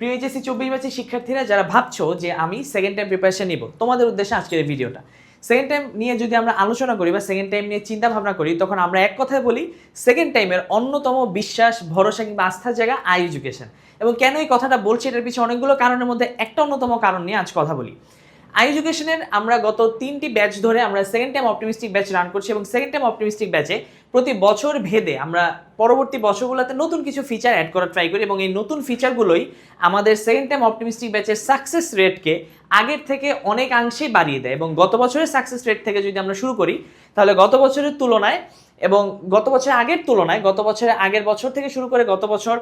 প্রিয় এইচএসি চব্বিশ ব্যাচের শিক্ষার্থীরা যারা ভাবছ যে আমি সেকেন্ড টাইম প্রিপারেশন নিব, তোমাদের উদ্দেশ্যে আজকের এই ভিডিওটা। সেকেন্ড টাইম নিয়ে যদি আমরা আলোচনা করি বা সেকেন্ড টাইম নিয়ে চিন্তা ভাবনা করি, তখন আমরা এক কথায় বলি সেকেন্ড টাইমের অন্যতম বিশ্বাস, ভরসা কিংবা আস্থার জায়গা আই এডুকেশন এবং কেন এই কথাটা বলছি, এটার পিছনে অনেকগুলো কারণের মধ্যে একটা অন্যতম কারণ নিয়ে আজ কথা বলি। আই এডুকেশনের আমরা গত তিনটি ব্যাচ ধরে আমরা second time optimistic batch run করছি এবং সেকেন্ড টাইম অপটিমিস্টিক ব্যাচে প্রতি বছর ভেদে আমরা পরবর্তী বছরগুলোতে নতুন কিছু ফিচার অ্যাড করার ট্রাই করি এবং এই নতুন ফিচারগুলোই আমাদের সেকেন্ড টাইম অপটিমিস্টিক ব্যাচের সাকসেস রেটকে আগের থেকে অনেকাংশেই বাড়িয়ে দেয় এবং গত বছরের সাকসেস রেট থেকে যদি আমরা শুরু করি, তাহলে গত বছরের তুলনায় এবং গত বছরের আগের তুলনায়, গত বছরের আগের বছর থেকে শুরু করে গত বছর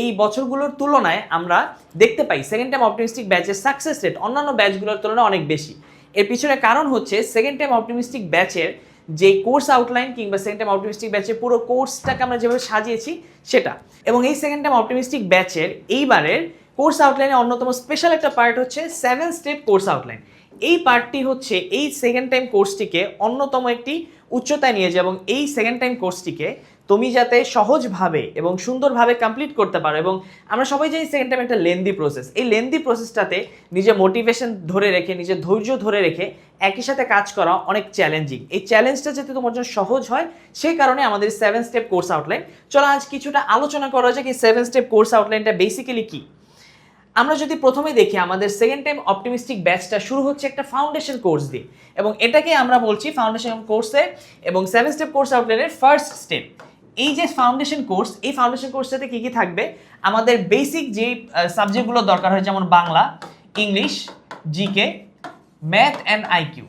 এই বছরগুলোর তুলনায় আমরা দেখতে পাই সেকেন্ড টাইম অপটিমিস্টিক ব্যাচের সাকসেস রেট অন্যান্য ব্যাচগুলোর তুলনায় অনেক বেশি। এর পিছনে কারণ হচ্ছে সেকেন্ড টাইম অপটিমিস্টিক ব্যাচের যে কোর্স আউটলাইন কিংবা সেকেন্ড টাইম অপটিমিস্টিক ব্যাচের পুরো কোর্সটাকে আমরা যেভাবে সাজিয়েছি, সেটা। এবং এই সেকেন্ড টাইম অপটিমিস্টিক ব্যাচের এইবারের কোর্স আউটলাইনে অন্যতম স্পেশাল একটা পার্ট হচ্ছে সেভেন স্টেপ কোর্স আউটলাইন এই পার্টটি হচ্ছে এই সেকেন্ড টাইম কোর্সটিকে অন্যতম একটি উচ্চতায় নিয়ে যায় এবং এই সেকেন্ড টাইম কোর্সটিকে তুমি যাতে সহজভাবে এবং সুন্দরভাবে কমপ্লিট করতে পারো এবং আমরা সবাই জানি সেকেন্ড টাইম একটা লেন্দি প্রসেস এই লেন্দি প্রসেসটাতে নিজের মোটিভেশন ধরে রেখে, নিজের ধৈর্য ধরে রেখে একই সাথে কাজ করা অনেক চ্যালেঞ্জিং এই চ্যালেঞ্জটা যাতে তোমার জন্য সহজ হয়, সেই কারণে আমাদের সেভেন স্টেপ কোর্স আউটলাইন চলো আজ কিছুটা আলোচনা করা যাক এই সেভেন স্টেপ কোর্স আউটলাইনটা বেসিক্যালি কী? আমরা যদি প্রথমে দেখি আমাদের সেকেন্ড টাইম অপটিমিস্টিক ব্যাচটা শুরু হচ্ছে একটা ফাউন্ডেশন কোর্স দিয়ে। এবং এটাকে আমরা বলছি ফাউন্ডেশন কোর্সে এবং সেভেন স্টেপ কোর্স আউটলাইনের ফার্স্ট স্টেপ এই যে ফাউন্ডেশন কোর্স এই ফাউন্ডেশন কোর্সটাতে কী কী থাকবে? আমাদের বেসিক যে সাবজেক্টগুলো দরকার হয়, যেমন Bangla, English GK math and IQ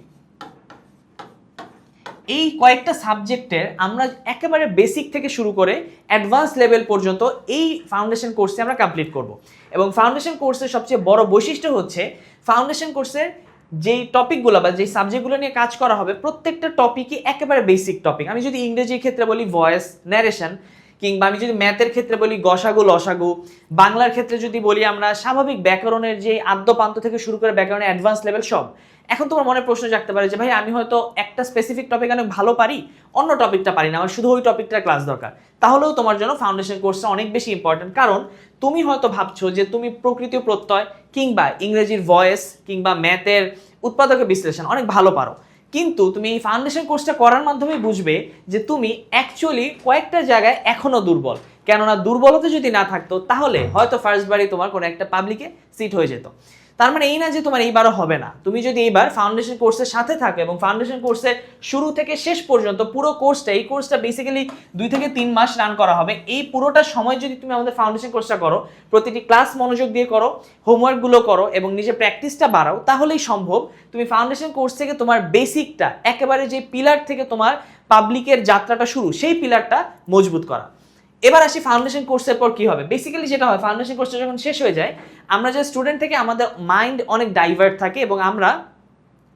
এই কয়েকটা সাবজেক্টের আমরা একেবারে বেসিক থেকে শুরু করে অ্যাডভান্স লেভেল পর্যন্ত এই ফাউন্ডেশন কোর্সে আমরা কমপ্লিট করব। এবং ফাউন্ডেশন কোর্সের সবচেয়ে বড় বৈশিষ্ট্য হচ্ছে ফাউন্ডেশন কোর্সের যেই টপিকগুলো বা যেই সাবজেক্টগুলো নিয়ে কাজ করা হবে, প্রত্যেকটা টপিকই একেবারে বেসিক টপিক আমি যদি ইংরেজির ক্ষেত্রে বলি ভয়েস ন্যারেশন কিংবা আমি যদি ম্যাথের ক্ষেত্রে বলি গসাগু, লসাগু, বাংলার ক্ষেত্রে যদি বলি আমরা স্বাভাবিক ব্যাকরণের যে আদ্যপান্ত থেকে শুরু করে ব্যাকরণের অ্যাডভান্স লেভেল সব, এখন তোমার মনে প্রশ্ন জাগতে পারে যে ভাই আমি হয়তো একটা স্পেসিফিক টপিক অনেক ভালো পারি, অন্য টপিকটা পারি না, আমার শুধু ওই টপিকটার ক্লাস দরকার। তাহলেও তোমার জন্য ফাউন্ডেশন কোর্সটা অনেক বেশি ইম্পর্টেন্ট কারণ তুমি হয়তো ভাবছ যে তুমি প্রকৃতি প্রত্যয় কিংবা ইংরেজির ভয়েস কিংবা ম্যাথের উৎপাদকের বিশ্লেষণ অনেক ভালো পারো। কিন্তু তুমি এই ফাউন্ডেশন কোর্সটা করার মাধ্যমে বুঝবে যে তুমি অ্যাকচুয়ালি কয়েকটা জায়গায় এখনও দুর্বল। কেননা দুর্বলতা যদি না থাকতো, তাহলে হয়তো ফার্স্ট বারে তোমার কোনো একটা পাবলিকে সিট হয়ে যেত। তার মানে এই না যে তোমার এইবারও হবে না। তুমি যদি এইবার ফাউন্ডেশন কোর্সের সাথে থাকো এবং ফাউন্ডেশন কোর্সের শুরু থেকে শেষ পর্যন্ত পুরো কোর্সটা এই কোর্সটা বেসিক্যালি দুই থেকে তিন মাস রান করা হবে। এই পুরোটা সময় যদি তুমি আমাদের ফাউন্ডেশন কোর্সটা করো, প্রতিটি ক্লাস মনোযোগ দিয়ে করো হোমওয়ার্কগুলো করো এবং নিজের প্র্যাকটিসটা বাড়াও, তাহলেই সম্ভব তুমি ফাউন্ডেশন কোর্স থেকে তোমার বেসিকটা একেবারে যে পিলার থেকে তোমার পাবলিকের যাত্রাটা শুরু, সেই পিলারটা মজবুত করা। এবার আসি ফাউন্ডেশন কোর্সের পর কি হবে? বেসিক্যালি যেটা হয় ফাউন্ডেশন কোর্সটা যখন শেষ হয়ে যায়, আমরা যে স্টুডেন্ট থেকে আমাদের মাইন্ড অনেক ডাইভার্ট থাকে এবং আমরা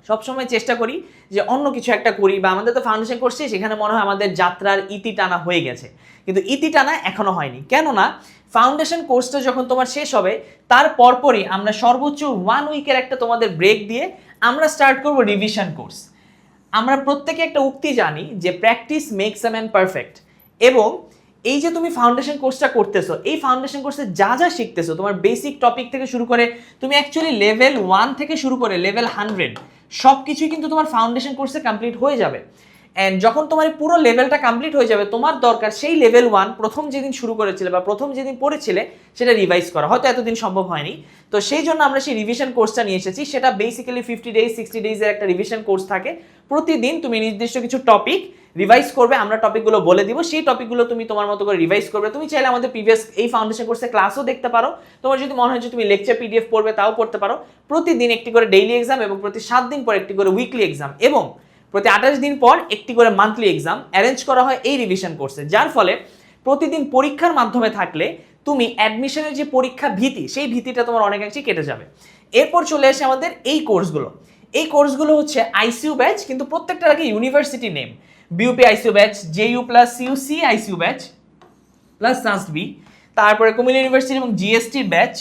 সবসময় চেষ্টা করি যে অন্য কিছু একটা করি বা আমাদের তো ফাউন্ডেশন করছি সেখানে মনে হয় আমাদের যাত্রার ইতি টানা হয়ে গেছে। কিন্তু ইতি টানা এখনও হয়নি। কেননা ফাউন্ডেশন কোর্সটা যখন তোমার শেষ হবে, তার পরপরই আমরা সর্বোচ্চ ওয়ান উইকের একটা তোমাদের ব্রেক দিয়ে আমরা স্টার্ট করব রিভিশন কোর্স আমরা প্রত্যেকে একটা উক্তি জানি যে practice makes a man perfect এবং এই যে তুমি ফাউন্ডেশন কোর্সটা করতেছো, এই ফাউন্ডেশন কোর্সে যা যা শিখতেছো, তোমার বেসিক টপিক থেকে শুরু করে, তুমি অ্যাকচুয়ালি লেভেল ওয়ান থেকে শুরু করে লেভেল হান্ড্রেড সব কিছুই কিন্তু তোমার ফাউন্ডেশন কোর্সে কমপ্লিট হয়ে যাবে। অ্যান্ড যখন তোমার পুরো লেভেলটা কমপ্লিট হয়ে যাবে, তোমার দরকার সেই লেভেল ওয়ান প্রথম যেদিন শুরু করেছিলে বা প্রথম যেদিন পড়েছিলে, সেটা রিভাইজ করা। হয়তো এতদিন সম্ভব হয়নি। তো সেই জন্য আমরা সেই রিভিশন কোর্সটা নিয়ে এসেছি। সেটা বেসিক্যালি ফিফটি ডেজ সিক্সটি ডেজের একটা রিভিশন কোর্স থাকে। প্রতিদিন তুমি নির্দিষ্ট কিছু টপিক রিভাইজ করবে, আমরা টপিকগুলো বলে দিব। সেই টপিকগুলো তুমি তোমার মতো করে রিভাইজ করবে। তুমি চাইলে আমাদের প্রিভিয়াস এই ফাউন্ডেশন কোর্সে ক্লাসও দেখতে পারো। তোমার যদি মনে হয় যে তুমি লেকচার পিডিএফ পড়বে, তাও পড়তে পারো। প্রতিদিন একটি করে ডেইলি এক্সাম এবং প্রতি সাত দিন পর একটি করে উইকলি এক্সাম এবং প্রতি আঠাশ দিন পর একটি করে মান্থলি এক্সাম অ্যারেঞ্জ করা হয় এই রিভিশন কোর্সে যার ফলে প্রতিদিন পরীক্ষার মাধ্যমে থাকলে তুমি অ্যাডমিশনের যে পরীক্ষা ভীতি, সেই ভীতিটা তোমার অনেকাংশেই কেটে যাবে। এরপর চলে আসে আমাদের এই কোর্সগুলো এই কোর্সগুলো হচ্ছে আইসিইউ ব্যাচ কিন্তু প্রত্যেকটার আগে university name BUP ICU batch JU plus CUC ICU batch plus SUST B তারপরে কুমিল্লা ইউনিভার্সিটি এবং জিএসটির ব্যাচ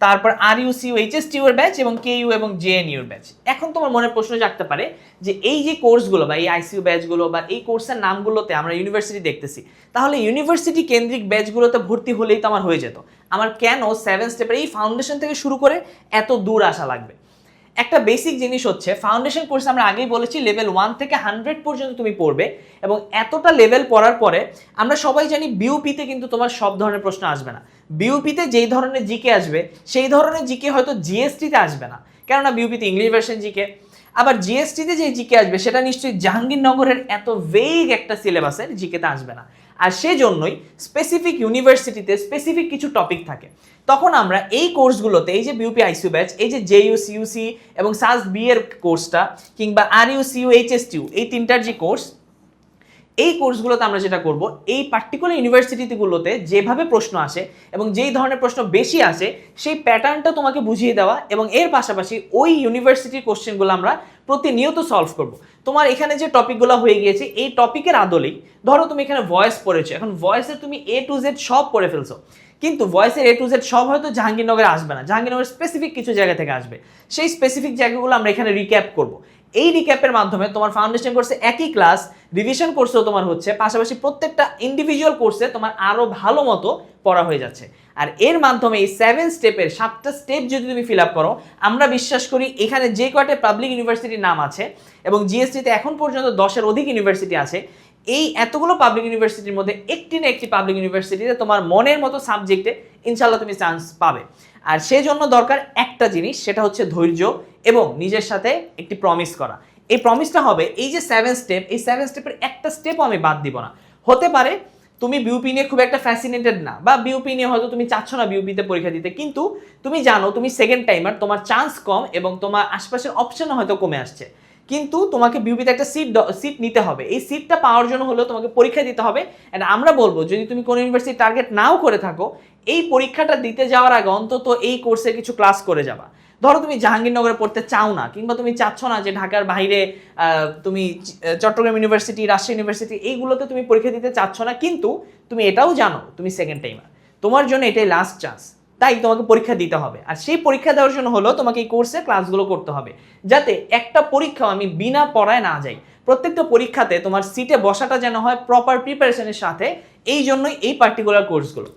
তারপর R U CU HS TU এর ব্যাচ এবং কে ইউ এবং জে এন ইউর ব্যাচ এখন তোমার মনে প্রশ্ন জাগতে পারে যে এই যে কোর্সগুলো বা এই আইসিইউ ব্যাচগুলো বা এই কোর্সের নামগুলোতে আমরা ইউনিভার্সিটি দেখতেছি, তাহলে ইউনিভার্সিটি কেন্দ্রিক ব্যাচগুলোতে ভর্তি হলেই তো আমার হয়ে যেত। আমার কেন সেভেন স্টেপের এই ফাউন্ডেশন থেকে শুরু করে এত দূর আসা লাগবে? একটা বেসিক জিনিস হচ্ছে ফাউন্ডেশন কোর্স আমরা আগেই বলেছি লেভেল ওয়ান থেকে হান্ড্রেড পর্যন্ত তুমি পড়বে এবং এতটা লেভেল পড়ার পরে আমরা সবাই জানি বিউপিতে কিন্তু তোমার সব ধরনের প্রশ্ন আসবে না। বিউপিতে যেই ধরনের জিকে আসবে, সেই ধরনের জিকে হয়তো জিএসটিতে আসবে না। কেননা বিউপিতে ইংলিশ ভার্সন জিকে আবার জিএসটিতে যে জিকে আসবে, সেটা নিশ্চয়ই জাহাঙ্গীরনগরের এত ভেগ একটা সিলেবাসের জিকেতে আসবে না। আর সেজন্যই স্পেসিফিক ইউনিভার্সিটিতে স্পেসিফিক কিছু টপিক থাকে। তখন আমরা এই কোর্সগুলোতে এই যে বিউপি আইসিউ ব্যাচ এই যে জেইউ সিউসি এবং সাজ বি এর কোর্সটা কিংবা আর ইউ সিউ এইচএসটিউ এই তিনটার যে কোর্স এই কোর্সগুলোতে আমরা যেটা করব, এই পার্টিকুলার ইউনিভার্সিটিগুলোতে যেভাবে প্রশ্ন আসে এবং যেই ধরনের প্রশ্ন বেশি আসে, সেই প্যাটার্নটা তোমাকে বুঝিয়ে দেওয়া এবং এর পাশাপাশি ওই ইউনিভার্সিটির কোশ্চেনগুলো আমরা প্রতিনিয়ত সলভ করব। তোমার এখানে যে টপিকগুলো হয়ে গিয়েছে, এই টপিকের আদলেই ধরো তুমি এখানে ভয়েস পড়েছো, এখন ভয়েসে তুমি এ টু জেড সব পড়ে ফেলছো। কিন্তু ভয়েসের এ টু জেড সব হয়তো জাহাঙ্গীরনগরে আসবে না, জাহাঙ্গীরনগরের স্পেসিফিক কিছু জায়গা থেকে আসবে। সেই স্পেসিফিক জায়গাগুলো আমরা এখানে রিক্যাপ করব। এই রিক্যাপের মাধ্যমে তোমার ফাউন্ডেশন কোর্সে একই ক্লাস রিভিশন কোর্সেও তোমার হচ্ছে, পাশাপাশি প্রত্যেকটা ইন্ডিভিজুয়াল কোর্সে তোমার আরও ভালো মতো পড়া হয়ে যাচ্ছে। আর এর মাধ্যমে এই সেভেন স্টেপের সাতটা স্টেপ যদি তুমি ফিল আপ করো, আমরা বিশ্বাস করি এখানে যে কয়টা পাবলিক ইউনিভার্সিটির নাম আছে এবং জিএসটিতে এখন পর্যন্ত দশের অধিক ইউনিভার্সিটি আছে, এই এতগুলো পাবলিক ইউনিভার্সিটির মধ্যে একটি না একটি পাবলিক ইউনিভার্সিটিতে তোমার মনের মতো সাবজেক্টে ইনশাল্লাহ তুমি চান্স পাবে। আর সেজন্য দরকার একটা জিনিস, সেটা হচ্ছে ধৈর্য এবং নিজের সাথে একটি প্রমিস করা। এই প্রমিসটা হবে, এই যে সেভেন স্টেপ এই সেভেন স্টেপের একটা স্টেপও আমি বাদ দিব না। হতে পারে তুমি বিউপি নিয়ে খুব একটা ফ্যাসিনেটেড না, বা বিউপি নিয়ে হয়তো তুমি চাচ্ছ না বিউপিতে পরীক্ষা দিতে, কিন্তু তুমি জানো তুমি সেকেন্ড টাইমার তোমার চান্স কম এবং তোমার আশপাশের অপশন হয়তো কমে আসছে। কিন্তু তোমাকে বিউপিতে একটা সিট সিট নিতে হবে। এই সিটটা পাওয়ার জন্য হলেও তোমাকে পরীক্ষা দিতে হবে। অ্যান্ড আমরা বলব, যদি তুমি কোনো ইউনিভার্সিটি টার্গেট নাও করে থাকো, এই পরীক্ষাটা দিতে যাওয়ার আগে অন্তত এই কোর্সে কিছু ক্লাস করে যাবা। ধরো তুমি জাহাঙ্গীরনগরে পড়তে চাও না, কিংবা তুমি চাচ্ছ না যে ঢাকার বাইরে তুমি চট্টগ্রাম ইউনিভার্সিটি রাজশাহী ইউনিভার্সিটি এইগুলোতে তুমি পরীক্ষা দিতে চাচ্ছ না, কিন্তু তুমি এটাও জানো, তুমি সেকেন্ড টাইমার তোমার জন্য এটাই লাস্ট চান্স তাই তোমাকে পরীক্ষা দিতে হবে। আর সেই পরীক্ষা দেওয়ার জন্য হলো তোমাকে এই কোর্সে ক্লাসগুলো করতে হবে। যাতে একটা পরীক্ষাও আমি বিনা পড়ায় না যাই। প্রত্যেকটা পরীক্ষাতে তোমার সিটে বসাটা যেন হয় প্রপার প্রিপারেশনের সাথে, এই জন্যই এই পার্টিকুলার কোর্সগুলো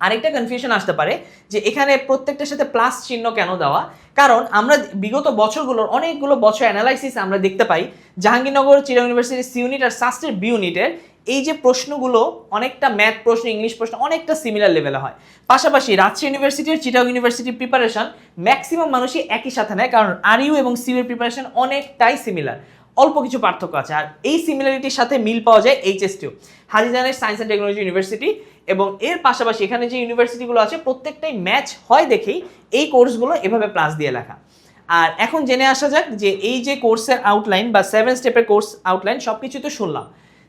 আরেকটা কনফিউশন আসতে পারে যে এখানে প্রত্যেকটার সাথে প্লাস চিহ্ন কেন দেওয়া? কারণ আমরা বিগত বছরগুলোর অনেকগুলো বছর অ্যানালাইসিস আমরা দেখতে পাই, জাহাঙ্গীরনগর চিরা ইউনিভার্সিটির সি ইউনিট আর সাস্টের বি ইউনিটের এই যে প্রশ্নগুলো অনেকটা ম্যাথ প্রশ্ন ইংলিশ প্রশ্ন অনেকটা সিমিলার লেভেলে হয়। পাশাপাশি রাজশাহী ইউনিভার্সিটির চিটাগ ইউনিভার্সিটির প্রিপারেশন ম্যাক্সিমাম মানুষই একই সাথে নেয় কারণ আর ইউ এবং সিউ এর প্রিপারেশন অনেকটাই সিমিলার অল্প কিছু পার্থক্য আছে আর এই সিমিলারিটির সাথে মিল পাওয়া যায় এইচএসটিও হাজিজানের সায়েন্স অ্যান্ড টেকনোলজি ইউনিভার্সিটি এবং এর পাশাপাশি এখানে যে ইউনিভার্সিটিগুলো আছে, প্রত্যেকটাই ম্যাচ হয় দেখেই এই কোর্সগুলো এভাবে প্লাস দিয়ে লেখা। আর এখন জেনে আসা যাক যে এই যে কোর্সের আউটলাইন বা সেভেন স্টেপের কোর্স আউটলাইন সব কিছু তো শুনলাম।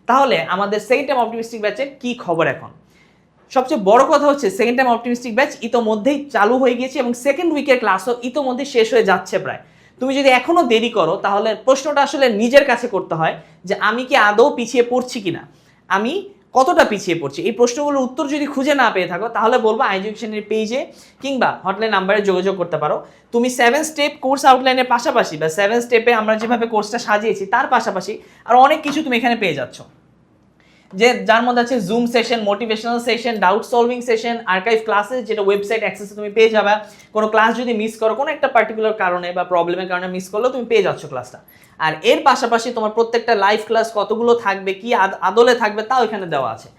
তাহলে আমাদের সেকেন্ড টাইম অপটিমিস্টিক ব্যাচের কী খবর এখন? সবচেয়ে বড় কথা হচ্ছে সেকেন্ড টাইম অপটিমিস্টিক ব্যাচ ইতোমধ্যেই চালু হয়ে গিয়েছে এবং সেকেন্ড উইকের ক্লাসও ইতোমধ্যে শেষ হয়ে যাচ্ছে প্রায়। তুমি যদি এখনও দেরি করো, তাহলে প্রশ্নটা আসলে নিজের কাছে করতে হয় যে আমি কি আদৌ পিছিয়ে পড়ছি কিনা? আমি কতটা পিছিয়ে পড়ছে? এই প্রশ্নগুলোর উত্তর যদি খুঁজে না পেয়ে থাকো, তাহলে বলব আইজুকেশনের পেজে কিংবা হটলাইন নাম্বারে যোগাযোগ করতে পারো। তুমি সেভেন স্টেপ কোর্স আউটলাইনের পাশাপাশি বা সেভেন স্টেপে আমরা যেভাবে কোর্সটা সাজিয়েছি, তার পাশাপাশি আর অনেক কিছু তুমি এখানে পেয়ে যাচ্ছ। যে যার মধ্যে আছে zoom session motivational session doubt solving session archive classes যেটা ওয়েবসাইট অ্যাক্সেসে তুমি পেয়ে যাবে। কোনো ক্লাস যদি মিস করো, কোনো একটা পার্টিকুলার কারণে বা প্রবলেমের কারণে মিস করলেও তুমি পেয়ে যাচ্ছ ক্লাসটা আর এর পাশাপাশি তোমার প্রত্যেকটা লাইভ ক্লাস কতগুলো থাকবে, কি আদ- আদলে থাকবে, তাও এখানে দেওয়া আছে।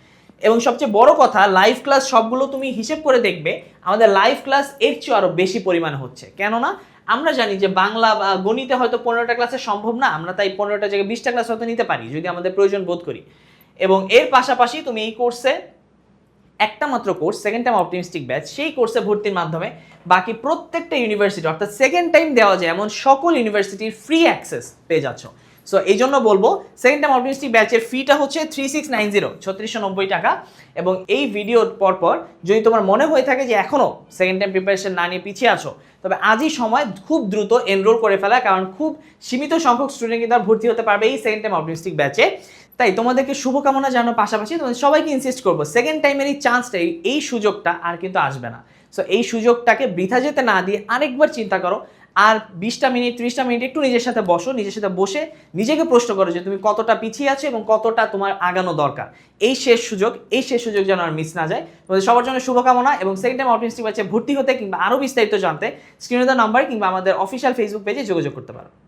এবং সবচেয়ে বড় কথা লাইভ ক্লাস সবগুলো তুমি হিসেব করে দেখবে, আমাদের লাইভ ক্লাস এর চেয়ে আরও বেশি পরিমাণ হচ্ছে। কেননা, আমরা জানি যে বাংলা বা গণিতে হয়তো পনেরোটা ক্লাসে সম্ভব না, আমরা তাই পনেরোটা জায়গায় বিশটা ক্লাস হয়তো নিতে পারি, যদি আমাদের প্রয়োজন বোধ করি। এবং এর পাশাপাশি তুমি এই কোর্সে একটা মাত্র course second time optimistic batch সেই কোর্সে ভর্তির মাধ্যমে বাকি প্রত্যেকটা ইউনিভার্সিটি অর্থাৎ সেকেন্ড টাইম দেওয়া যায় এমন সকল ইউনিভার্সিটির ফ্রি অ্যাক্সেস পেয়ে যাচ্ছ। সো এই জন্য বলব সেকেন্ড টাইম অপটিমিস্টিক ব্যাচের ফিটা হচ্ছে থ্রি সিক্স নাইন জিরো ছত্রিশশো নব্বই টাকা। এবং এই ভিডিওর পরপর যদি তোমার মনে হয়ে থাকে যে এখনও সেকেন্ড টাইম প্রিপারেশন না নিয়ে পিছিয়ে আছো, তবে আজই সময় খুব দ্রুত এনরোল করে ফেলা, কারণ খুব সীমিত সংখ্যক স্টুডেন্ট কিন্তু ভর্তি হতে পারবে এই সেকেন্ড টাইম অপটিমিস্টিক ব্যাচে তাই তোমাদেরকে শুভকামনা জানানোর পাশাপাশি তোমাদের সবাইকে ইনসিস্ট করব সেকেন্ড টাইমের এই চান্সটা এই সুযোগটা আর কিন্তু আসবে না। সো এই সুযোগটাকে বৃথা যেতে না দিয়ে আরেকবার চিন্তা করো, আর বিশটা মিনিট, ত্রিশটা মিনিট একটু নিজের সাথে বসো, নিজের সাথে বসে নিজেকে প্রশ্ন করো যে তুমি কতটা পিছিয়ে আছো এবং কতটা তোমার আগানো দরকার। এই শেষ সুযোগ, এই শেষ সুযোগ যেন আর মিস না যায়। তোমাদের সবার জন্য শুভকামনা এবং সেকেন্ড টাইম অপটিমিস্টিক ব্যাচে ভর্তি হতে কিংবা আরও বিস্তারিত জানতে স্ক্রিনে দেওয়া নাম্বার কিংবা আমাদের অফিসিয়াল ফেসবুক পেজে যোগাযোগ করতে পারো।